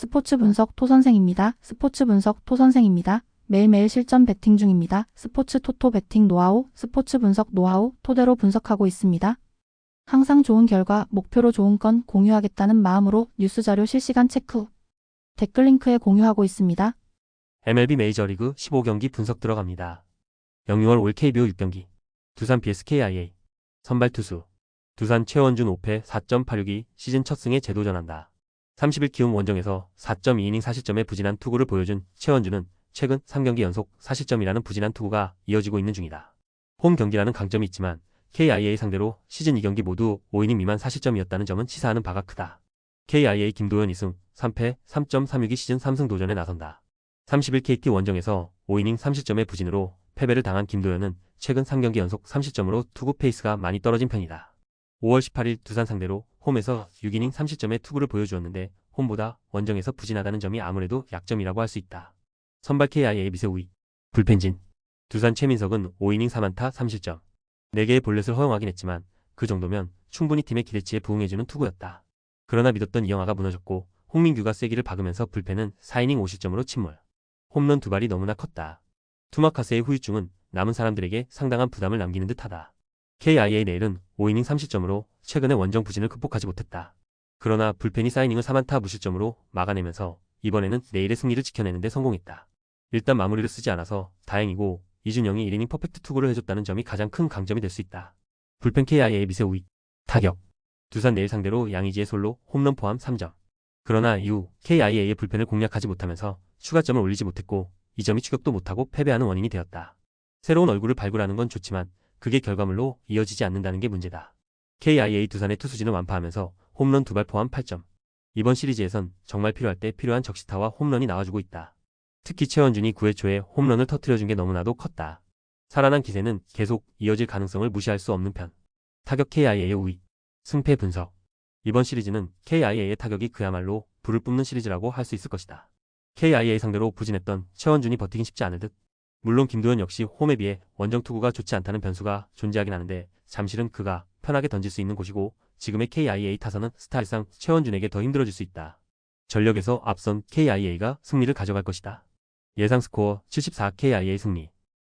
스포츠 분석 토선생입니다. 스포츠 분석 토선생입니다. 매일매일 실전 베팅 중입니다. 스포츠 토토 베팅 노하우, 스포츠 분석 노하우 토대로 분석하고 있습니다. 항상 좋은 결과, 목표로 좋은 건 공유하겠다는 마음으로 뉴스 자료 실시간 체크 후 댓글 링크에 공유하고 있습니다. MLB 메이저리그 15경기 분석 들어갑니다. 영유월 올 KBO 6경기 두산 BSKIA 선발 투수 두산 최원준 5패 4.862 시즌 첫 승에 재도전한다. 30일 키움 원정에서 4.2이닝 4실점의 부진한 투구를 보여준 최원준은 최근 3경기 연속 4실점이라는 부진한 투구가 이어지고 있는 중이다. 홈 경기라는 강점이 있지만 KIA 상대로 시즌 2경기 모두 5이닝 미만 4실점이었다는 점은 시사하는 바가 크다. KIA 김도현 2승 3패 3.362 시즌 3승 도전에 나선다. 30일 KT 원정에서 5이닝 3실점의 부진으로 패배를 당한 김도현은 최근 3경기 연속 3실점으로 투구 페이스가 많이 떨어진 편이다. 5월 18일 두산 상대로 홈에서 6이닝 3실점의 투구를 보여주었는데 홈보다 원정에서 부진하다는 점이 아무래도 약점이라고 할 수 있다. 선발 KIA 미세 우위 불펜진 두산 최민석은 5이닝 4만타 3실점 4개의 볼넷을 허용하긴 했지만 그 정도면 충분히 팀의 기대치에 부응해주는 투구였다. 그러나 믿었던 이영하가 무너졌고 홍민규가 쐐기를 박으면서 불펜은 4이닝 5실점으로 침몰. 홈런 두 발이 너무나 컸다. 투마카스의 후유증은 남은 사람들에게 상당한 부담을 남기는 듯하다. KIA 내일은 5이닝 3실점으로 최근의 원정 부진을 극복하지 못했다. 그러나 불펜이 4이닝을 4만타 무실점으로 막아내면서 이번에는 내일의 승리를 지켜내는 데 성공했다. 일단 마무리를 쓰지 않아서 다행이고 이준영이 1이닝 퍼펙트 투구를 해줬다는 점이 가장 큰 강점이 될 수 있다. 불펜 KIA의 미세 우위 타격 두산 내일 상대로 양의지의 솔로 홈런 포함 3점 그러나 이후 KIA의 불펜을 공략하지 못하면서 추가점을 올리지 못했고 이 점이 추격도 못하고 패배하는 원인이 되었다. 새로운 얼굴을 발굴하는 건 좋지만 그게 결과물로 이어지지 않는다는 게 문제다. KIA 두산의 투수진을 완파하면서 홈런 두 발 포함 8점. 이번 시리즈에선 정말 필요할 때 필요한 적시타와 홈런이 나와주고 있다. 특히 최원준이 9회 초에 홈런을 터트려준 게 너무나도 컸다. 살아난 기세는 계속 이어질 가능성을 무시할 수 없는 편. 타격 KIA의 우위. 승패 분석. 이번 시리즈는 KIA의 타격이 그야말로 불을 뿜는 시리즈라고 할 수 있을 것이다. KIA 상대로 부진했던 최원준이 버티긴 쉽지 않을 듯. 물론 김도현 역시 홈에 비해 원정 투구가 좋지 않다는 변수가 존재하긴 하는데 잠실은 그가 편하게 던질 수 있는 곳이고 지금의 KIA 타선은 스타일상 최원준에게 더 힘들어질 수 있다. 전력에서 앞선 KIA가 승리를 가져갈 것이다. 예상 스코어 74 KIA 승리.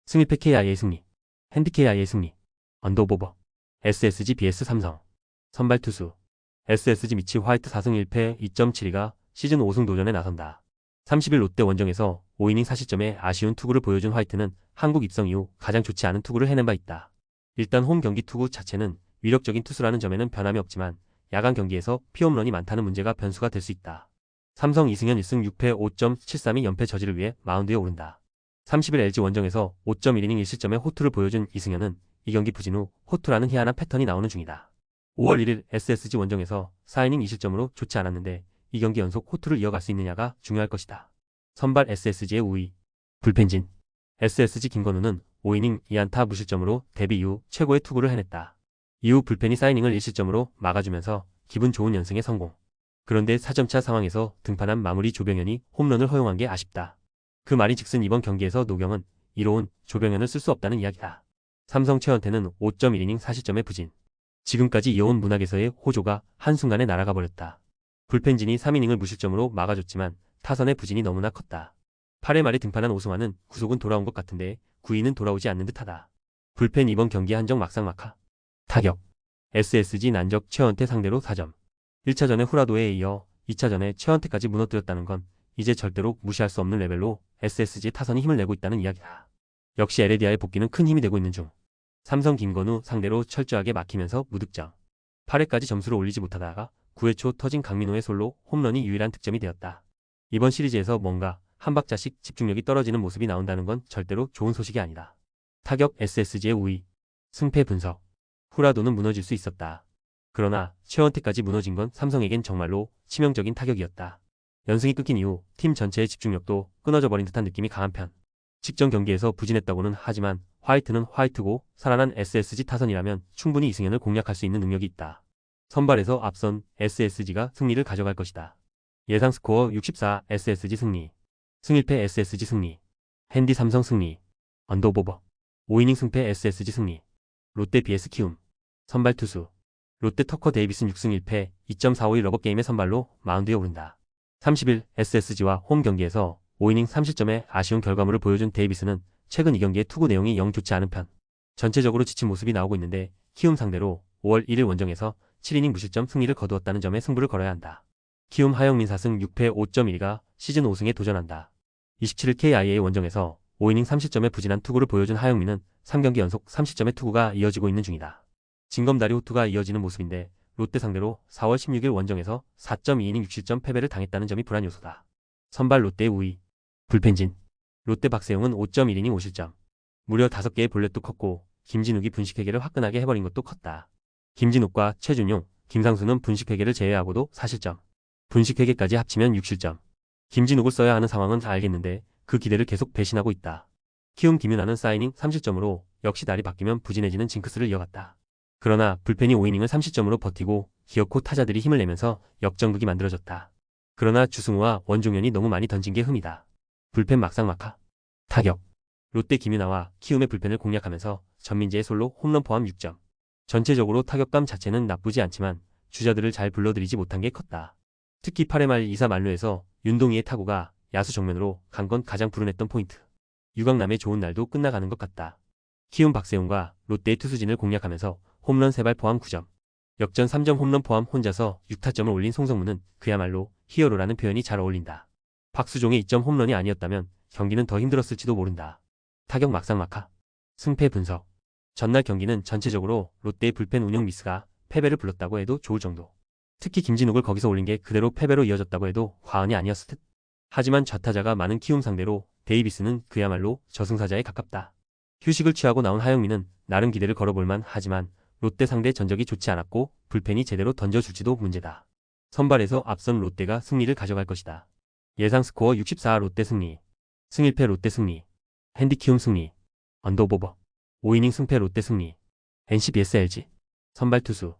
승리패 KIA 승리. 핸디 KIA 승리. 언더보버. SSG BS 삼성. 선발 투수. SSG 미치 화이트 4승 1패 2.72가 시즌 5승 도전에 나선다. 30일 롯데 원정에서 5이닝 4실점의 아쉬운 투구를 보여준 화이트는 한국 입성 이후 가장 좋지 않은 투구를 해낸 바 있다. 일단 홈 경기 투구 자체는 위력적인 투수라는 점에는 변함이 없지만 야간 경기에서 피홈런이 많다는 문제가 변수가 될 수 있다. 삼성 이승현 1승 6패 5.732 연패 저지를 위해 마운드에 오른다. 30일 LG 원정에서 5.1이닝 1실점의 호투를 보여준 이승현은 이 경기 부진 후 호투라는 희한한 패턴이 나오는 중이다. 5월 1일 SSG 원정에서 4이닝 2실점으로 좋지 않았는데 이 경기 연속 호투를 이어갈 수 있느냐가 중요할 것이다. 선발 SSG의 우위. 불펜진. SSG 김건우는 5이닝 2안타 무실점으로 데뷔 이후 최고의 투구를 해냈다. 이후 불펜이 4이닝을 1실점으로 막아주면서 기분 좋은 연승에 성공. 그런데 4점차 상황에서 등판한 마무리 조병현이 홈런을 허용한 게 아쉽다. 그 말이 즉슨 이번 경기에서 노경은 이로운 조병현을 쓸 수 없다는 이야기다. 삼성 최원태는 5.1이닝 4실점의 부진. 지금까지 이어온 문학에서의 호조가 한순간에 날아가 버렸다. 불펜진이 3이닝을 무실점으로 막아줬지만 타선의 부진이 너무나 컸다. 8회 말에 등판한 오승환은 구속은 돌아온 것 같은데 9위는 돌아오지 않는 듯하다. 불펜 이번 경기 한정 막상 막하. 타격. SSG 난적 최원태 상대로 4점. 1차전의 후라도에 이어 2차전에 최원태까지 무너뜨렸다는 건 이제 절대로 무시할 수 없는 레벨로 SSG 타선이 힘을 내고 있다는 이야기다. 역시 에레디아의 복귀는 큰 힘이 되고 있는 중. 삼성 김건우 상대로 철저하게 막히면서 무득점. 8회까지 점수를 올리지 못하다가 9회 초 터진 강민호의 솔로 홈런이 유일한 득점이 되었다. 이번 시리즈에서 뭔가 한 박자씩 집중력이 떨어지는 모습이 나온다는 건 절대로 좋은 소식이 아니다. 타격 SSG의 우위. 승패 분석. 후라도는 무너질 수 있었다. 그러나 최원태까지 무너진 건 삼성에겐 정말로 치명적인 타격이었다. 연승이 끊긴 이후 팀 전체의 집중력도 끊어져 버린 듯한 느낌이 강한 편. 직전 경기에서 부진했다고는 하지만 화이트는 화이트고 살아난 SSG 타선이라면 충분히 이승현을 공략할 수 있는 능력이 있다. 선발에서 앞선 SSG가 승리를 가져갈 것이다. 예상 스코어 64 SSG 승리. 승일패 SSG 승리. 핸디 삼성 승리. 언더보버. 5이닝 승패 SSG 승리. 롯데 BS 키움. 선발 투수. 롯데 터커 데이비슨 6승 1패 2.451 러버게임의 선발로 마운드에 오른다. 30일 SSG와 홈 경기에서 5이닝 3실점의 아쉬운 결과물을 보여준 데이비스는 최근 이 경기의 투구 내용이 영 좋지 않은 편. 전체적으로 지친 모습이 나오고 있는데 키움 상대로 5월 1일 원정에서 7이닝 무실점 승리를 거두었다는 점에 승부를 걸어야 한다. 키움 하영민 4승 6패 5.1가 시즌 5승에 도전한다. 27일 KIA 원정에서 5이닝 3실점의 부진한 투구를 보여준 하영민은 3경기 연속 30점의 투구가 이어지고 있는 중이다. 진검다리 호투가 이어지는 모습인데 롯데 상대로 4월 16일 원정에서 4.2이닝 6실점 패배를 당했다는 점이 불안 요소다. 선발 롯데의 우위, 불펜진, 롯데 박세용은 5.1이닝 5실점, 무려 5개의 볼넷도 컸고 김진욱이 분식회계를 화끈하게 해버린 것도 컸다. 김진욱과 최준용, 김상수는 분식회계를 제외하고도 4실점, 분식회계까지 합치면 6실점. 김진욱을 써야 하는 상황은 다 알겠는데 그 기대를 계속 배신하고 있다. 키움 김윤아는 사이닝 3실점으로 역시 날이 바뀌면 부진해지는 징크스를 이어갔다. 그러나 불펜이 5이닝을 30점으로 버티고 기어코 타자들이 힘을 내면서 역전극이 만들어졌다. 그러나 주승우와 원종현이 너무 많이 던진 게 흠이다. 불펜 막상 막하. 타격. 롯데 김윤아와 키움의 불펜을 공략하면서 전민재의 솔로 홈런 포함 6점. 전체적으로 타격감 자체는 나쁘지 않지만 주자들을 잘 불러들이지 못한 게 컸다. 특히 8회 말 2사 만루에서 윤동희의 타구가 야수 정면으로 간 건 가장 불운했던 포인트. 유강남의 좋은 날도 끝나가는 것 같다. 키움 박세웅과 롯데의 투수진을 공략하면서 홈런 3발 포함 9점. 역전 3점 홈런 포함 혼자서 6타점을 올린 송성문은 그야말로 히어로라는 표현이 잘 어울린다. 박수종의 2점 홈런이 아니었다면 경기는 더 힘들었을지도 모른다. 타격 막상 막하. 승패 분석. 전날 경기는 전체적으로 롯데의 불펜 운영 미스가 패배를 불렀다고 해도 좋을 정도. 특히 김진욱을 거기서 올린 게 그대로 패배로 이어졌다고 해도 과언이 아니었을 듯. 하지만 좌타자가 많은 키움 상대로 데이비스는 그야말로 저승사자에 가깝다. 휴식을 취하고 나온 하영민은 나름 기대를 걸어볼만 하지만 롯데 상대 전적이 좋지 않았고 불펜이 제대로 던져줄지도 문제다. 선발에서 앞선 롯데가 승리를 가져갈 것이다. 예상 스코어 64 롯데 승리. 승일패 롯데 승리. 핸디 키움 승리. 언더보버. 5이닝 승패 롯데 승리. NC BS LG. 선발 투수.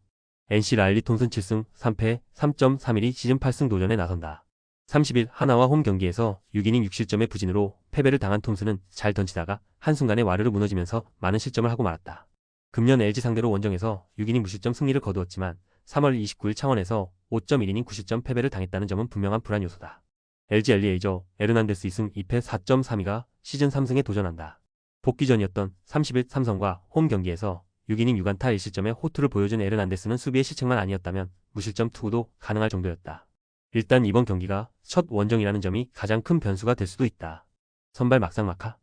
NC 라일리 톰슨 7승 3패 3.31이 시즌 8승 도전에 나선다. 30일 하나와 홈 경기에서 6이닝 6실점의 부진으로 패배를 당한 톰슨은 잘 던지다가 한순간에 와르르 무너지면서 많은 실점을 하고 말았다. 금년 LG 상대로 원정에서 6이닝 무실점 승리를 거두었지만 3월 29일 창원에서 5.1이닝 9실점 패배를 당했다는 점은 분명한 불안 요소다. LG 엘리에이저 에르난데스 2승 2패 4.32가 시즌 3승에 도전한다. 복귀 전이었던 30일 삼성과 홈 경기에서 6이닝 6안타 1실점의 호투를 보여준 에르난데스는 수비의 실책만 아니었다면 무실점 투구도 가능할 정도였다. 일단 이번 경기가 첫 원정이라는 점이 가장 큰 변수가 될 수도 있다. 선발 막상 막하.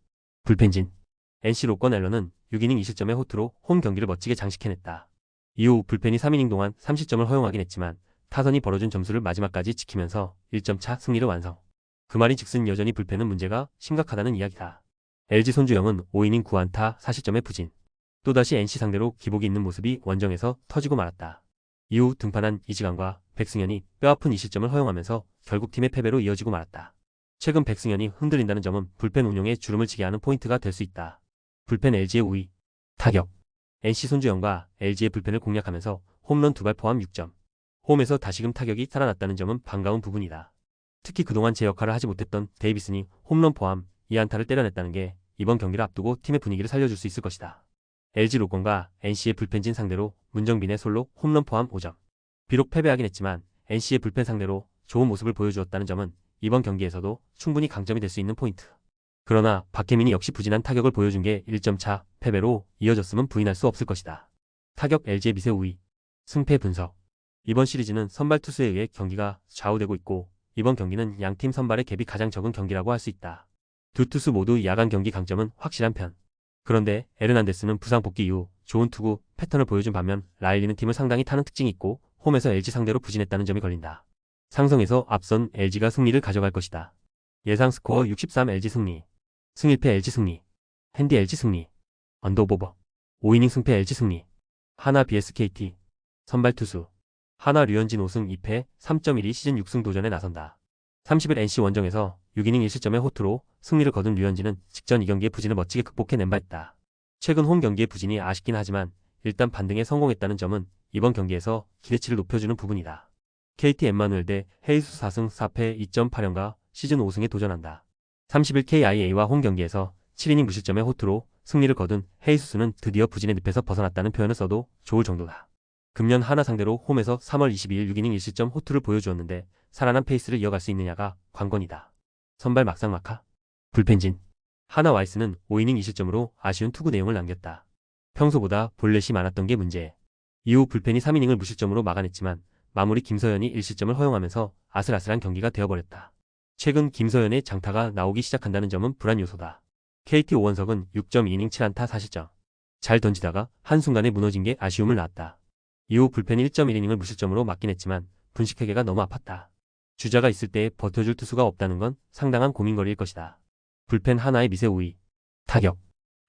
불펜진. NC 로건 앨런은 6이닝 2실점의 호투로 홈 경기를 멋지게 장식해냈다. 이후 불펜이 3이닝 동안 30점을 허용하긴 했지만 타선이 벌어준 점수를 마지막까지 지키면서 1점 차 승리를 완성. 그 말이 즉슨 여전히 불펜은 문제가 심각하다는 이야기다. LG 손주영은 5이닝 9안타 4실점의 부진. 또다시 NC 상대로 기복이 있는 모습이 원정에서 터지고 말았다. 이후 등판한 이지강과 백승현이 뼈아픈 2실점을 허용하면서 결국 팀의 패배로 이어지고 말았다. 최근 백승현이 흔들린다는 점은 불펜 운용에 주름을 지게 하는 포인트가 될 수 있다. 불펜 LG의 우위. 타격. NC 손주영과 LG의 불펜을 공략하면서 홈런 두 발 포함 6점. 홈에서 다시금 타격이 살아났다는 점은 반가운 부분이다. 특히 그동안 제 역할을 하지 못했던 데이비슨이 홈런 포함 2안타를 때려냈다는 게 이번 경기를 앞두고 팀의 분위기를 살려줄 수 있을 것이다. LG 로건과 NC의 불펜진 상대로 문정빈의 솔로 홈런 포함 5점. 비록 패배하긴 했지만 NC의 불펜 상대로 좋은 모습을 보여주었다는 점은 이번 경기에서도 충분히 강점이 될 수 있는 포인트. 그러나 박혜민이 역시 부진한 타격을 보여준 게 1점 차 패배로 이어졌음은 부인할 수 없을 것이다. 타격 LG의 미세 우위. 승패 분석. 이번 시리즈는 선발 투수에 의해 경기가 좌우되고 있고 이번 경기는 양팀 선발의 갭이 가장 적은 경기라고 할 수 있다. 두 투수 모두 야간 경기 강점은 확실한 편. 그런데 에르난데스는 부상 복귀 이후 좋은 투구 패턴을 보여준 반면 라일리는 팀을 상당히 타는 특징이 있고 홈에서 LG 상대로 부진했다는 점이 걸린다. 상성에서 앞선 LG가 승리를 가져갈 것이다. 예상 스코어 63 LG 승리. 승일패 LG 승리. 핸디 LG 승리. 언더보버. 5이닝 승패 LG 승리. 하나 BSKT. 선발 투수. 하나 류현진 5승 2패 3.12 시즌 6승 도전에 나선다. 30일 NC 원정에서 6이닝 1실점의 호투로 승리를 거둔 류현진은 직전 2경기의 부진을 멋지게 극복해낸 바 있다. 최근 홈 경기의 부진이 아쉽긴 하지만 일단 반등에 성공했다는 점은 이번 경기에서 기대치를 높여주는 부분이다. KT 엠마누엘 대 헤이수 4승 4패 2.8연가 시즌 5승에 도전한다. 30일 KIA와 홈 경기에서 7이닝 무실점의 호투로 승리를 거둔 헤이수스는 드디어 부진의 늪에서 벗어났다는 표현을 써도 좋을 정도다. 금년 하나 상대로 홈에서 3월 22일 6이닝 1실점 호투를 보여주었는데 살아난 페이스를 이어갈 수 있느냐가 관건이다. 선발 막상 막하. 불펜진. 하나 와이스는 5이닝 2실점으로 아쉬운 투구 내용을 남겼다. 평소보다 볼넷이 많았던 게 문제. 이후 불펜이 3이닝을 무실점으로 막아냈지만 마무리 김서현이 1실점을 허용하면서 아슬아슬한 경기가 되어버렸다. 최근 김서현의 장타가 나오기 시작한다는 점은 불안 요소다. KT 오원석은 6.2이닝 7안타 4실점. 잘 던지다가 한순간에 무너진 게 아쉬움을 낳았다. 이후 불펜이 1.1이닝을 무실점으로 막긴 했지만 분식회계가 너무 아팠다. 주자가 있을 때 버텨줄 투수가 없다는 건 상당한 고민거리일 것이다. 불펜 하나의 미세 우위. 타격.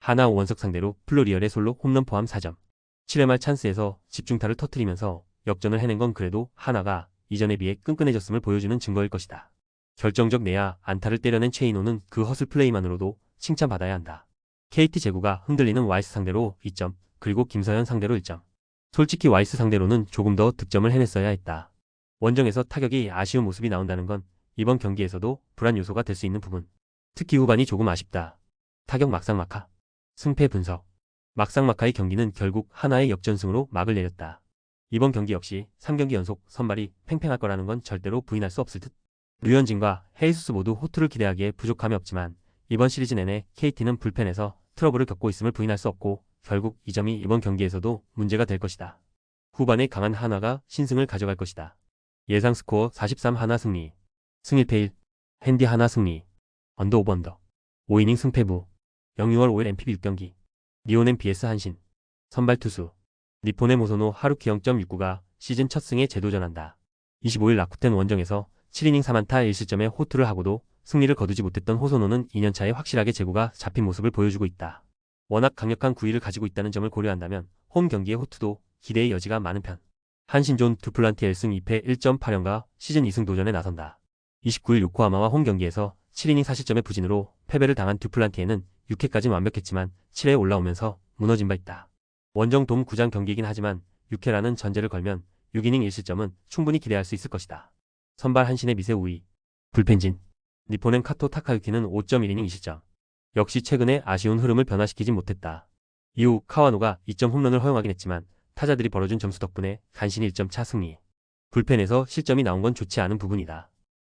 하나 오원석 상대로 플로리얼의 솔로 홈런 포함 4점. 7회 말 찬스에서 집중타를 터트리면서 역전을 해낸 건 그래도 하나가 이전에 비해 끈끈해졌음을 보여주는 증거일 것이다. 결정적 내야 안타를 때려낸 최인호는 그 허슬 플레이만으로도 칭찬받아야 한다. KT 제구가 흔들리는 와이스 상대로 2점, 그리고 김서현 상대로 1점. 솔직히 와이스 상대로는 조금 더 득점을 해냈어야 했다. 원정에서 타격이 아쉬운 모습이 나온다는 건 이번 경기에서도 불안 요소가 될 수 있는 부분. 특히 후반이 조금 아쉽다. 타격 막상막하. 승패 분석. 막상막하의 경기는 결국 하나의 역전승으로 막을 내렸다. 이번 경기 역시 3경기 연속 선발이 팽팽할 거라는 건 절대로 부인할 수 없을 듯. 류현진과 헤이수스 모두 호투를 기대하기에 부족함이 없지만 이번 시리즈 내내 KT는 불펜에서 트러블을 겪고 있음을 부인할 수 없고 결국 이 점이 이번 경기에서도 문제가 될 것이다. 후반에 강한 하나가 신승을 가져갈 것이다. 예상 스코어 43 하나 승리. 승일패 1. 핸디 하나 승리. 언더 오버 언더. 5이닝 승패부. 0-6월 5일 MPB 6경기. 니오넨 BS 한신. 선발 투수. 니폰의 모소노 하루키 0.69가 시즌 첫 승에 재도전한다. 25일 라쿠텐 원정에서 7이닝 3안타 1실점에 호투를 하고도 승리를 거두지 못했던 호소노는 2년차에 확실하게 제구가 잡힌 모습을 보여주고 있다. 워낙 강력한 구위를 가지고 있다는 점을 고려한다면 홈 경기의 호투도 기대의 여지가 많은 편. 한신 존 두플란티 1승 2패 1.8연가 시즌 2승 도전에 나선다. 29일 요코하마와 홈 경기에서 7이닝 4실점의 부진으로 패배를 당한 듀플란티에는 6회까지 완벽했지만 7회에 올라오면서 무너진 바 있다. 원정 돔 9장 경기이긴 하지만 6회라는 전제를 걸면 6이닝 1실점은 충분히 기대할 수 있을 것이다. 선발 한신의 미세 우위. 불펜진. 니포넨 카토 타카유키는 5.1이닝 2실점. 역시 최근에 아쉬운 흐름을 변화시키지 못했다. 이후 카와노가 2점 홈런을 허용하긴 했지만 타자들이 벌어준 점수 덕분에 간신히 1점 차 승리. 불펜에서 실점이 나온 건 좋지 않은 부분이다.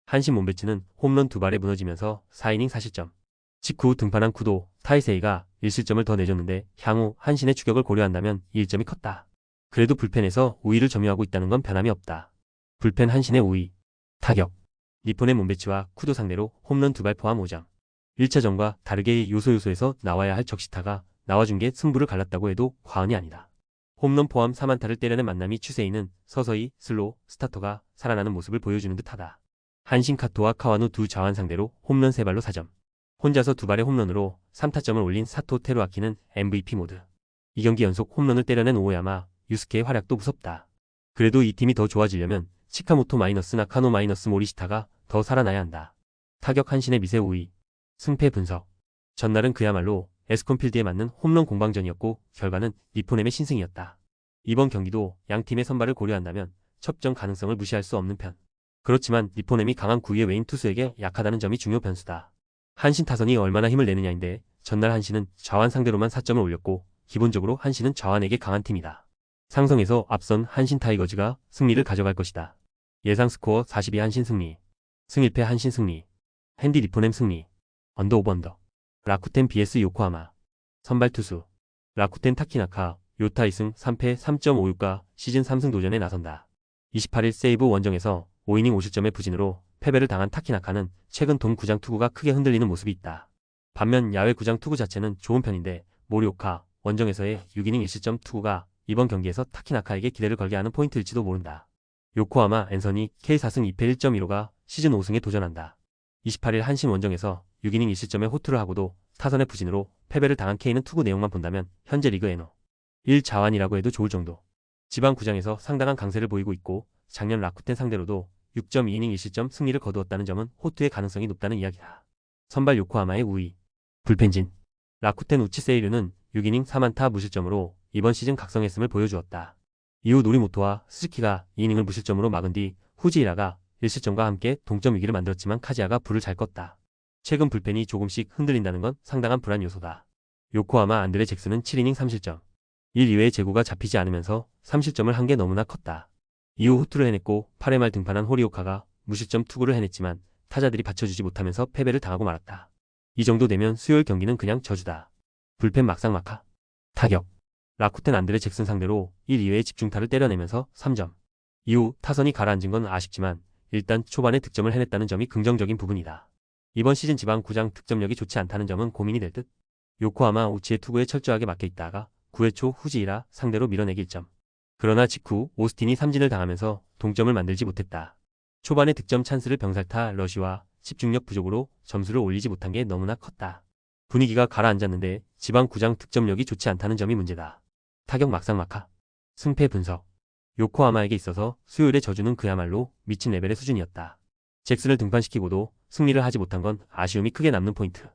한신 몬베츠는 홈런 두 발에 무너지면서 4이닝 4실점. 직후 등판한 쿠도 타이세이가 1실점을 더 내줬는데 향후 한신의 추격을 고려한다면 1점이 컸다. 그래도 불펜에서 우위를 점유하고 있다는 건 변함이 없다. 불펜 한신의 우위. 타격. 니폰의 몬베츠와 쿠도 상대로 홈런 두 발 포함 5점. 1차전과 다르게 요소 요소에서 나와야 할 적시타가 나와준 게 승부를 갈랐다고 해도 과언이 아니다. 홈런 포함 3안타를 때려낸 만남이 추세이는 서서히 슬로 스타터가 살아나는 모습을 보여주는 듯하다. 한신 카토와 카와누 두 좌완 상대로 홈런 3발로 4점. 혼자서 두 발의 홈런으로 3타점을 올린 사토 테루아키는 MVP 모드. 이 경기 연속 홈런을 때려낸 오야마, 유스케의 활약도 무섭다. 그래도 이 팀이 더 좋아지려면 치카모토 마이너스 나카노 마이너스 모리시타가 더 살아나야 한다. 타격 한신의 미세 우위. 승패 분석. 전날은 그야말로 에스콘필드에 맞는 홈런 공방전이었고 결과는 니포넴의 신승이었다. 이번 경기도 양 팀의 선발을 고려한다면 첩정 가능성을 무시할 수 없는 편. 그렇지만 니포넴이 강한 구위의 외인 투수에게 약하다는 점이 중요 변수다. 한신 타선이 얼마나 힘을 내느냐인데 전날 한신은 좌완 상대로만 4점을 올렸고 기본적으로 한신은 좌완에게 강한 팀이다. 상성에서 앞선 한신 타이거즈가 승리를 가져갈 것이다. 예상 스코어 42 한신 승리. 승일패 한신 승리. 핸디 리포넴 승리. 언더 오버 언더. 라쿠텐 BS 요코하마. 선발 투수. 라쿠텐 타키나카, 요타 2승 3패 3.56가 시즌 3승 도전에 나선다. 28일 세이브 원정에서 5이닝 5실점의 부진으로 패배를 당한 타키나카는 최근 돔 구장 투구가 크게 흔들리는 모습이 있다. 반면 야외 구장 투구 자체는 좋은 편인데 모리오카 원정에서의 6이닝 1실점 투구가 이번 경기에서 타키나카에게 기대를 걸게 하는 포인트일지도 모른다. 요코하마 앤서니 K4승 2패 1.15가 시즌 5승에 도전한다. 28일 한신 원정에서 6이닝 1실점의 호투를 하고도 타선의 부진으로 패배를 당한 K는 투구 내용만 본다면 현재 리그 에너 1자완이라고 해도 좋을 정도. 지방 구장에서 상당한 강세를 보이고 있고 작년 라쿠텐 상대로도 6.2이닝 1실점 승리를 거두었다는 점은 호투의 가능성이 높다는 이야기다. 선발 요코하마의 우위. 불펜진. 라쿠텐 우치 세이류는 6이닝 3안타 무실점으로 이번 시즌 각성했음을 보여주었다. 이후 노리모토와 스즈키가 2이닝을 무실점으로 막은 뒤 후지이라가 1실점과 함께 동점 위기를 만들었지만 카지아가 불을 잘 껐다. 최근 불펜이 조금씩 흔들린다는 건 상당한 불안 요소다. 요코하마 안드레 잭슨은 7이닝 3실점. 1, 2회의 제구가 잡히지 않으면서 3실점을 한 게 너무나 컸다. 이후 후투를 해냈고 8회 말 등판한 호리오카가 무실점 투구를 해냈지만 타자들이 받쳐주지 못하면서 패배를 당하고 말았다. 이 정도 되면 수요일 경기는 그냥 저주다. 불펜 막상 막하. 타격. 라쿠텐 안드레 잭슨 상대로 1, 2회의 집중타를 때려내면서 3점. 이후 타선이 가라앉은 건 아쉽지만 일단 초반에 득점을 해냈다는 점이 긍정적인 부분이다. 이번 시즌 지방 구장 득점력이 좋지 않다는 점은 고민이 될 듯. 요코하마 우치의 투구에 철저하게 막혀 있다가 9회 초 후지이라 상대로 밀어내기 1점. 그러나 직후 오스틴이 삼진을 당하면서 동점을 만들지 못했다. 초반에 득점 찬스를 병살타 러시와 집중력 부족으로 점수를 올리지 못한 게 너무나 컸다. 분위기가 가라앉았는데 지방 구장 득점력이 좋지 않다는 점이 문제다. 타격 막상막하. 승패 분석. 요코하마에게 있어서 수요일의 저주는 그야말로 미친 레벨의 수준이었다. 잭스를 등판시키고도 승리를 하지 못한 건 아쉬움이 크게 남는 포인트.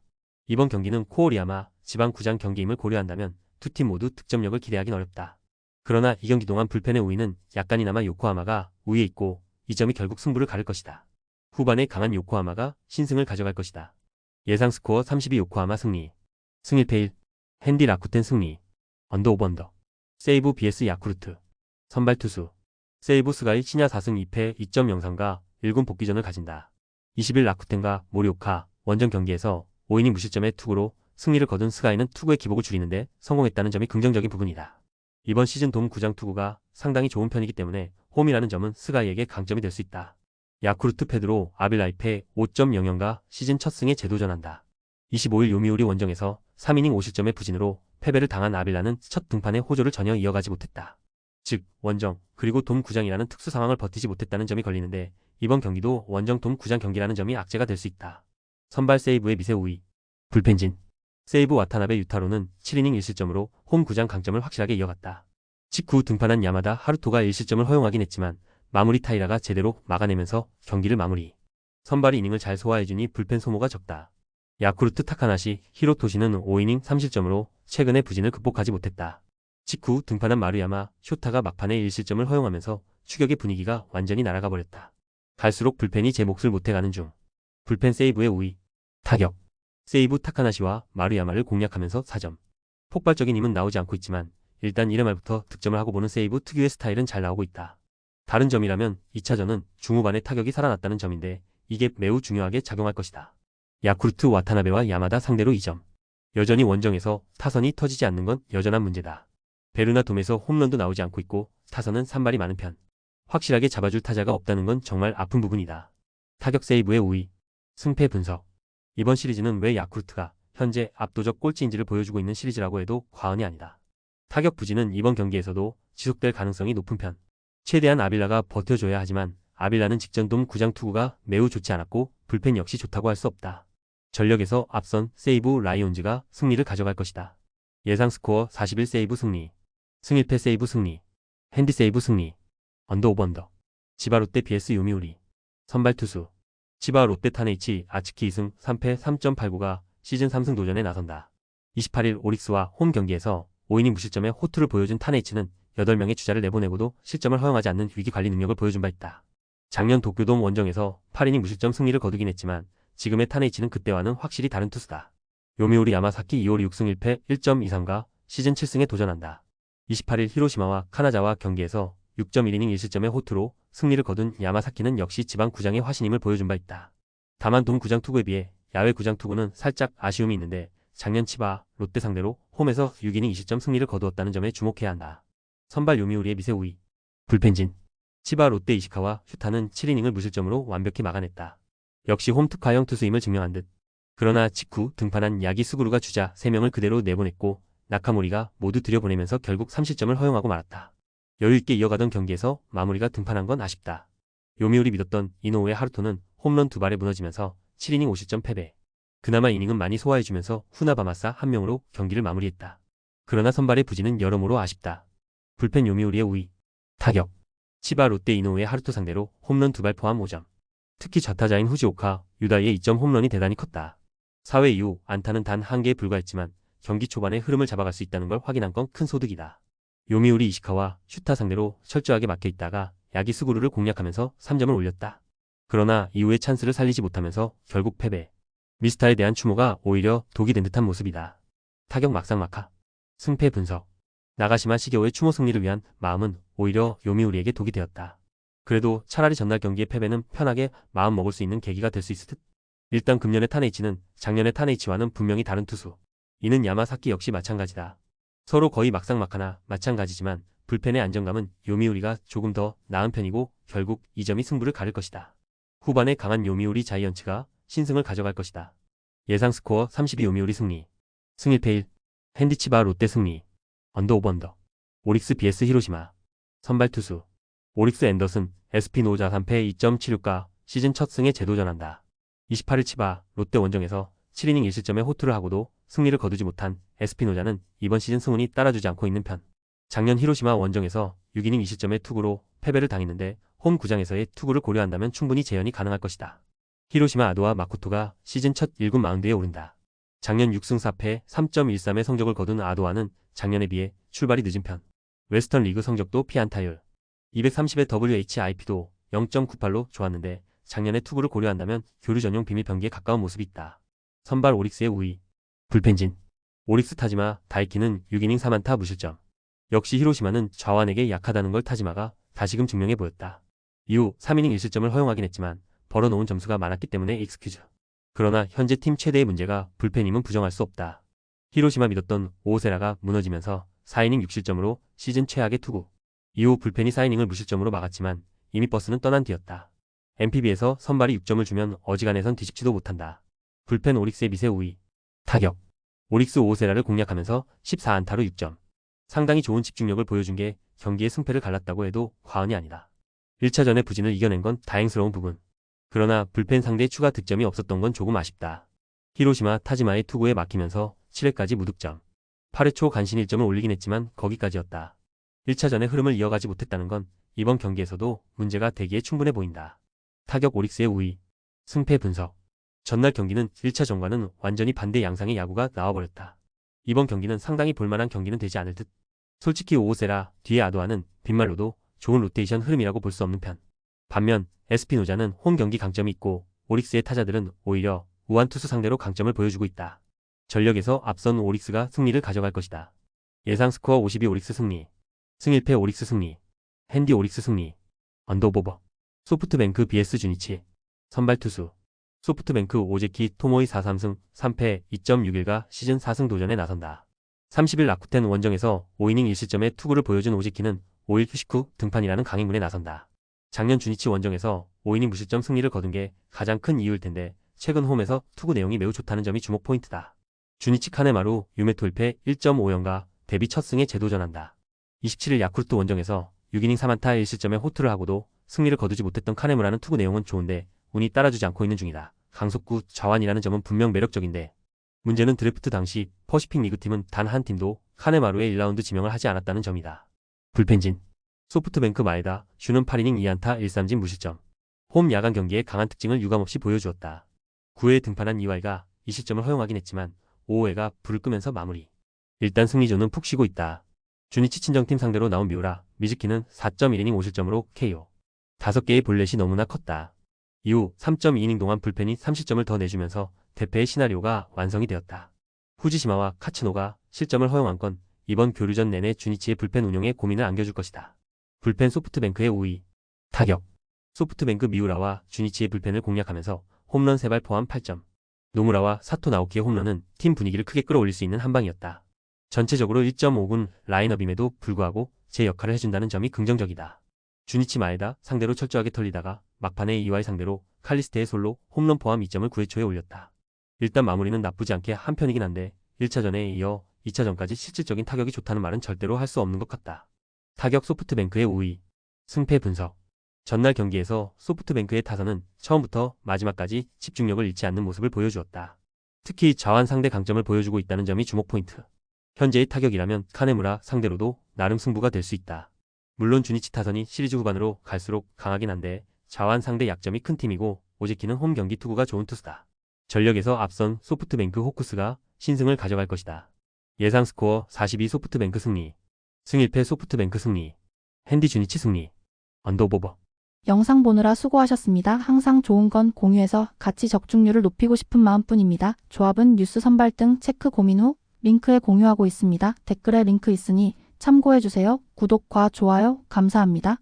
이번 경기는 코오리야마 지방 구장 경기임을 고려한다면 두 팀 모두 득점력을 기대하긴 어렵다. 그러나 이 경기 동안 불펜의 우위는 약간이나마 요코하마가 우위에 있고 이 점이 결국 승부를 가를 것이다. 후반에 강한 요코하마가 신승을 가져갈 것이다. 예상 스코어 32 요코하마 승리. 승일패 1. 핸디 라쿠텐 승리. 언더 오버 언더. 세이브 BS 야쿠르트. 선발 투수. 세이브 스가이 신야 4승 2패 2점 영상과 1군 복귀전을 가진다. 20일 라쿠텐과 모리오카 원정 경기에서 5이닝 무실점의 투구로 승리를 거둔 스가이는 투구의 기복을 줄이는데 성공했다는 점이 긍정적인 부분이다. 이번 시즌 돔 구장 투구가 상당히 좋은 편이기 때문에 홈이라는 점은 스가이에게 강점이 될 수 있다. 야쿠르트 패드로 아빌라이페 5.00가 시즌 첫 승에 재도전한다. 25일 요미우리 원정에서 3이닝 5실점의 부진으로 패배를 당한 아빌라는 첫 등판에 호조를 전혀 이어가지 못했다. 즉 원정 그리고 돔 구장이라는 특수 상황을 버티지 못했다는 점이 걸리는데 이번 경기도 원정 돔 구장 경기라는 점이 악재가 될 수 있다. 선발 세이브의 미세 우위 불펜진 세이브 와타나베 유타로는 7이닝 1실점으로 홈 구장 강점을 확실하게 이어갔다. 직후 등판한 야마다 하루토가 1실점을 허용하긴 했지만 마무리 타이라가 제대로 막아내면서 경기를 마무리. 선발이 이닝을 잘 소화해주니 불펜 소모가 적다. 야쿠르트 타카나시, 히로토시는 5이닝 3실점으로 최근의 부진을 극복하지 못했다. 직후 등판한 마루야마, 쇼타가 막판에 1실점을 허용하면서 추격의 분위기가 완전히 날아가 버렸다. 갈수록 불펜이 제 몫을 못해가는 중. 불펜 세이브의 우위. 타격. 세이브 타카나시와 마루야마를 공략하면서 4점. 폭발적인 힘은 나오지 않고 있지만 일단 1회 말부터 득점을 하고 보는 세이브 특유의 스타일은 잘 나오고 있다. 다른 점이라면 2차전은 중후반에 타격이 살아났다는 점인데 이게 매우 중요하게 작용할 것이다. 야쿠르트 와타나베와 야마다 상대로 2점. 여전히 원정에서 타선이 터지지 않는 건 여전한 문제다. 베르나 돔에서 홈런도 나오지 않고 있고 타선은 산발이 많은 편. 확실하게 잡아줄 타자가 없다는 건 정말 아픈 부분이다. 타격 세이브의 우위. 승패 분석. 이번 시리즈는 왜 야쿠르트가 현재 압도적 꼴찌인지를 보여주고 있는 시리즈라고 해도 과언이 아니다. 타격 부진은 이번 경기에서도 지속될 가능성이 높은 편. 최대한 아빌라가 버텨줘야 하지만 아빌라는 직전 돔 구장 투구가 매우 좋지 않았고 불펜 역시 좋다고 할 수 없다. 전력에서 앞선 세이브 라이온즈가 승리를 가져갈 것이다. 예상 스코어 41 세이브 승리. 승일패 세이브 승리. 핸디 세이브 승리. 언더 오버 언더. 지바 롯데 BS 요미우리. 선발 투수. 치바 롯데 타네이치 아츠키 2승 3패 3.89가 시즌 3승 도전에 나선다. 28일 오릭스와 홈 경기에서 5이닝 무실점의 호투를 보여준 타네이치는 8명의 주자를 내보내고도 실점을 허용하지 않는 위기 관리 능력을 보여준 바 있다. 작년 도쿄돔 원정에서 8이닝 무실점 승리를 거두긴 했지만 지금의 타네이치는 그때와는 확실히 다른 투수다. 요미우리 야마사키 2월 6승 1패 1.23가 시즌 7승에 도전한다. 28일 히로시마와 카나자와 경기에서 6.1이닝 1실점의 호투로 승리를 거둔 야마사키는 역시 지방 구장의 화신임을 보여준 바 있다. 다만 돔 구장 투구에 비해 야외 구장 투구는 살짝 아쉬움이 있는데 작년 치바 롯데 상대로 홈에서 6이닝 20점 승리를 거두었다는 점에 주목해야 한다. 선발 요미우리의 미세 우위. 불펜진. 치바 롯데 이시카와 슈타는 7이닝을 무실점으로 완벽히 막아냈다. 역시 홈 특화형 투수임을 증명한 듯. 그러나 직후 등판한 야기 수구루가 주자 3명을 그대로 내보냈고 나카모리가 모두 들여보내면서 결국 3실점을 허용하고 말았다. 여유있게 이어가던 경기에서 마무리가 등판한 건 아쉽다. 요미우리 믿었던 이노우의 하루토는 홈런 두 발에 무너지면서 7이닝 50점 패배. 그나마 이닝은 많이 소화해주면서 후나바마사 한 명으로 경기를 마무리했다. 그러나 선발의 부진은 여러모로 아쉽다. 불펜 요미우리의 우위. 타격. 치바 롯데 이노우의 하루토 상대로 홈런 두 발 포함 5점. 특히 좌타자인 후지오카, 유다이의 2점 홈런이 대단히 컸다. 4회 이후 안타는 단 한 개에 불과했지만 경기 초반에 흐름을 잡아갈 수 있다는 걸 확인한 건 큰 소득이다. 요미우리 이시카와 슈타 상대로 철저하게 막혀 있다가 야기 수구루를 공략하면서 3점을 올렸다. 그러나 이후에 찬스를 살리지 못하면서 결국 패배. 미스타에 대한 추모가 오히려 독이 된 듯한 모습이다. 타격 막상 막하. 승패 분석. 나가시마 시겨오의 추모 승리를 위한 마음은 오히려 요미우리에게 독이 되었다. 그래도 차라리 전날 경기의 패배는 편하게 마음 먹을 수 있는 계기가 될 수 있을 듯. 일단 금년의 타네이치는 작년의 타네이치와는 분명히 다른 투수. 이는 야마사키 역시 마찬가지다. 서로 거의 막상막하나 마찬가지지만 불펜의 안정감은 요미우리가 조금 더 나은 편이고 결국 이 점이 승부를 가를 것이다. 후반에 강한 요미우리 자이언츠가 신승을 가져갈 것이다. 예상 스코어 32 요미우리 승리. 승일패 1. 핸디치바 롯데 승리. 언더 오버 언더. 오릭스 BS 히로시마. 선발 투수. 오릭스 앤더슨, 에스피노자 3패 2.76가 시즌 첫 승에 재도전한다. 28일 치바 롯데 원정에서 7이닝 1실점의 호투를 하고도 승리를 거두지 못한 에스피노자는 이번 시즌 승운이 따라주지 않고 있는 편. 작년 히로시마 원정에서 6이닝 2실점의 투구로 패배를 당했는데 홈 구장에서의 투구를 고려한다면 충분히 재현이 가능할 것이다. 히로시마 아도와 마코토가 시즌 첫 1군 마운드에 오른다. 작년 6승 4패 3.13의 성적을 거둔 아도아는 작년에 비해 출발이 늦은 편. 웨스턴 리그 성적도 피안타율 230의 WHIP도 0.98로 좋았는데 작년의 투구를 고려한다면 교류 전용 비밀 병기에 가까운 모습이 있다. 선발 오릭스의 우위. 불펜진. 오릭스 타지마 다이키는 6이닝 4만타 무실점. 역시 히로시마는 좌완에게 약하다는 걸 타지마가 다시금 증명해 보였다. 이후 3이닝 1실점을 허용하긴 했지만 벌어놓은 점수가 많았기 때문에 익스큐즈. 그러나 현재 팀 최대의 문제가 불펜임은 부정할 수 없다. 히로시마 믿었던 오세라가 무너지면서 4이닝 6실점으로 시즌 최악의 투구. 이후 불펜이 4이닝을 무실점으로 막았지만 이미 버스는 떠난 뒤였다. MPB에서 선발이 6점을 주면 어지간해선 뒤집지도 못한다. 불펜 오릭스의 미세 우위. 타격. 오릭스 오세라를 공략하면서 14안타로 6점. 상당히 좋은 집중력을 보여준 게 경기의 승패를 갈랐다고 해도 과언이 아니다. 1차전의 부진을 이겨낸 건 다행스러운 부분. 그러나 불펜 상대의 추가 득점이 없었던 건 조금 아쉽다. 히로시마 타지마의 투구에 막히면서 7회까지 무득점. 8회 초 간신 1점을 올리긴 했지만 거기까지였다. 1차전의 흐름을 이어가지 못했다는 건 이번 경기에서도 문제가 되기에 충분해 보인다. 타격 오릭스의 우위. 승패 분석. 전날 경기는 1차 전과는 완전히 반대 양상의 야구가 나와버렸다. 이번 경기는 상당히 볼만한 경기는 되지 않을 듯. 솔직히 오오세라 뒤에 아도아는 빈말로도 좋은 로테이션 흐름이라고 볼 수 없는 편. 반면 에스피노자는 홈 경기 강점이 있고 오릭스의 타자들은 오히려 우한 투수 상대로 강점을 보여주고 있다. 전력에서 앞선 오릭스가 승리를 가져갈 것이다. 예상 스코어 52 오릭스 승리. 승일패 오릭스 승리. 핸디 오릭스 승리. 언더보버. 소프트뱅크 BS 주니치. 선발 투수. 소프트뱅크 오제키 토모이 4-3승 3패 2.61가 시즌 4승 도전에 나선다. 30일 라쿠텐 원정에서 5이닝 1실점의 투구를 보여준 오제키는 5일 휴식 후 등판이라는 강행군에 나선다. 작년 주니치 원정에서 5이닝 무실점 승리를 거둔 게 가장 큰 이유일 텐데 최근 홈에서 투구 내용이 매우 좋다는 점이 주목 포인트다. 주니치 카네마루 유메토 1패 1.5연가 데뷔 첫 승에 재도전한다. 27일 야쿠르트 원정에서 6이닝 3안타 1실점의 호투를 하고도 승리를 거두지 못했던 카네무라는 투구 내용은 좋은데 운이 따라주지 않고 있는 중이다. 강속구 좌완이라는 점은 분명 매력적인데 문제는 드래프트 당시 퍼시픽 리그 팀은 단 한 팀도 카네마루의 1라운드 지명을 하지 않았다는 점이다. 불펜진 소프트뱅크 마에다 슈는 8이닝 2안타 1삼진 무실점 홈 야간 경기에 강한 특징을 유감없이 보여주었다. 9회에 등판한 이와이가 2실점을 허용하긴 했지만 5회가 불을 끄면서 마무리. 일단 승리조는 푹 쉬고 있다. 주니치 친정팀 상대로 나온 미우라, 미즈키는 4.1이닝 5실점으로 KO. 5개의 볼넷이 너무나 컸다. 이후 3.2이닝 동안 불펜이 3실점을 더 내주면서 대패의 시나리오가 완성이 되었다. 후지시마와 카츠노가 실점을 허용한 건 이번 교류전 내내 주니치의 불펜 운용에 고민을 안겨줄 것이다. 불펜 소프트뱅크의 우위. 타격. 소프트뱅크 미우라와 주니치의 불펜을 공략하면서 홈런 3발 포함 8점. 노무라와 사토 나오키의 홈런은 팀 분위기를 크게 끌어올릴 수 있는 한 방이었다. 전체적으로 1.5군 라인업임에도 불구하고 제 역할을 해준다는 점이 긍정적이다. 주니치 마에다 상대로 철저하게 털리다가 막판에 이와이 상대로 칼리스테의 솔로 홈런 포함 2점을 9회 초에 올렸다. 일단 마무리는 나쁘지 않게 한 편이긴 한데 1차전에 이어 2차전까지 실질적인 타격이 좋다는 말은 절대로 할 수 없는 것 같다. 타격 소프트뱅크의 우위. 승패 분석. 전날 경기에서 소프트뱅크의 타선은 처음부터 마지막까지 집중력을 잃지 않는 모습을 보여주었다. 특히 좌완 상대 강점을 보여주고 있다는 점이 주목 포인트. 현재의 타격이라면 카네무라 상대로도 나름 승부가 될 수 있다. 물론 주니치 타선이 시리즈 후반으로 갈수록 강하긴 한데 좌완 상대 약점이 큰 팀이고 오제키는 홈 경기 투구가 좋은 투수다. 전력에서 앞선 소프트뱅크 호쿠스가 신승을 가져갈 것이다. 예상 스코어 42 소프트뱅크 승리. 승일패 소프트뱅크 승리. 핸디 주니치 승리. 언더보버. 영상 보느라 수고하셨습니다. 항상 좋은 건 공유해서 같이 적중률을 높이고 싶은 마음뿐입니다. 조합은 뉴스 선발 등 체크 고민 후 링크에 공유하고 있습니다. 댓글에 링크 있으니 참고해주세요. 구독과 좋아요 감사합니다.